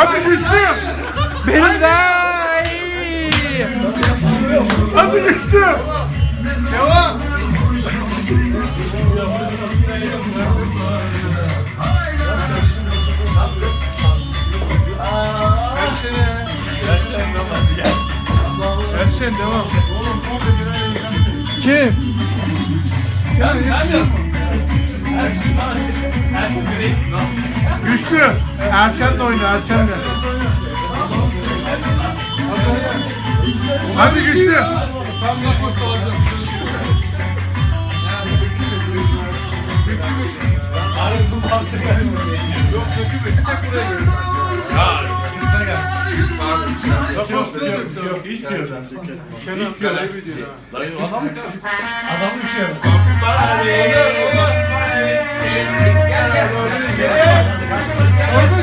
Hadi güçlü. Benim de. Hadi güçlü. Devam. Erşen devam. Kim? Güçlü. Erşen de oyna Erşen de. Hadi güçlü. Sam da post olacak. Yok dökülme. Bir tek buraya gelin. Ya hiç diyor. Kenan. Adam. Gel gel.